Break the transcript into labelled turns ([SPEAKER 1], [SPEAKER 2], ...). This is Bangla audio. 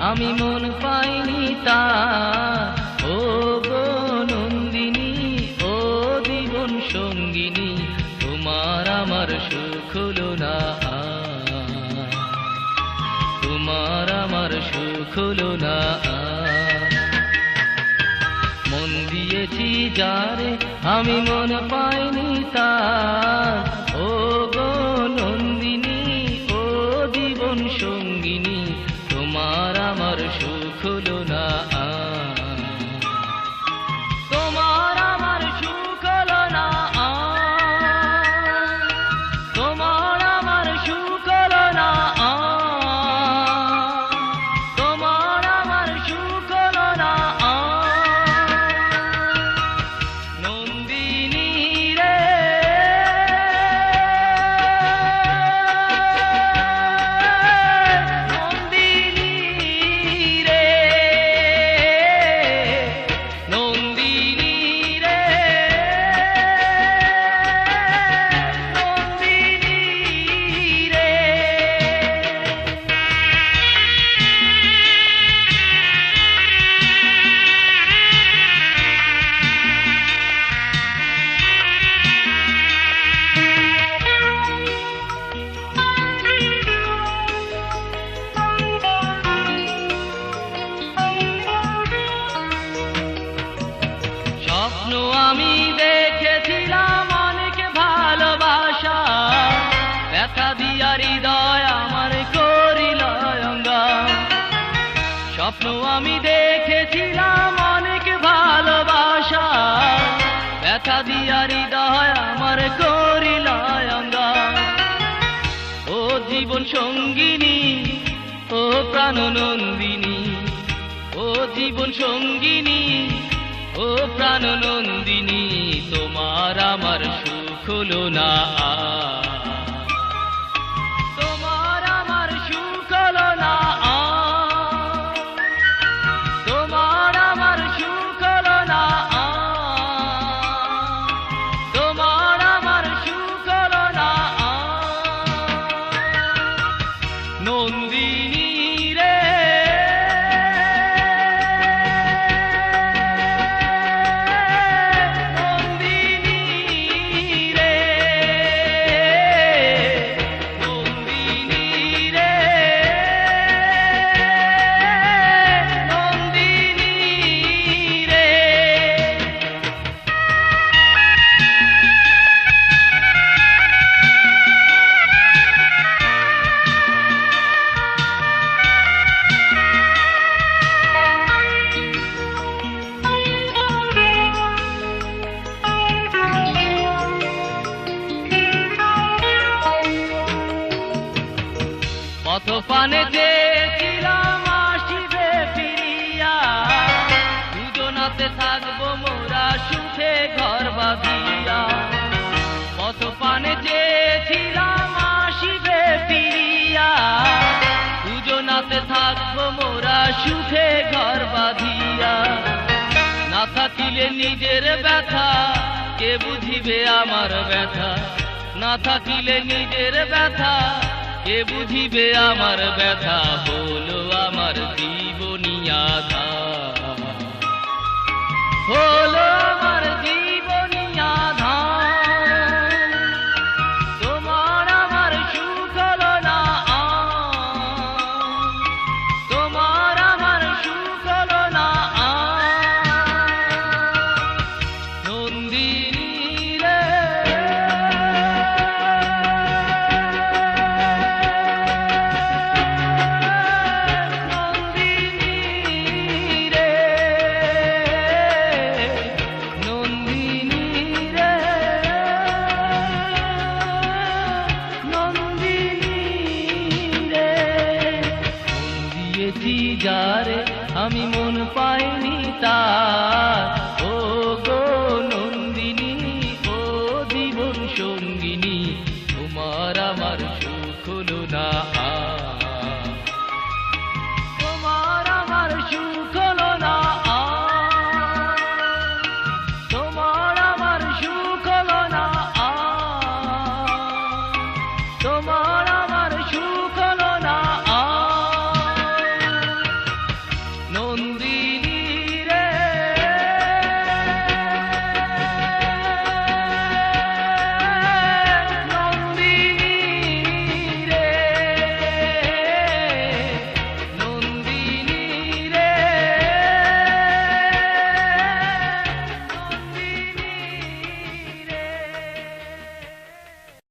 [SPEAKER 1] আমি মন পাইনি তা ও গো নন্দিনী, ও জীবন সঙ্গিনী, তোমার আমার সুখ হলো না। তোমার আমার সুখ হলো না। মন দিয়েছি যারে আমি মন পাইনি তার না স্বপ্ন আমি দেখেছিলাম অনেক ভালোবাসা ব্যথা দিয়া হৃদয় আমার করিল। ও জীবন সঙ্গিনী, ও প্রাণ নন্দিনী, ও জীবন সঙ্গিনী, ও প্রাণ নন্দিনী, তোমার আমার সুখ হলো না থাকিলে নিজের ব্যথা, কে বুঝিবে আমার ব্যথা? না থাকিলে নিজের ব্যথা, কে বুঝিবে আমার ব্যথা? বলো আমার জীবনী হলো আমি মন পাইনি তার। ও গো নন্দিনী, ও জীবন সঙ্গিনী, তোমার আমার সুখ হলো না তোমার আমার না তোমার তোমার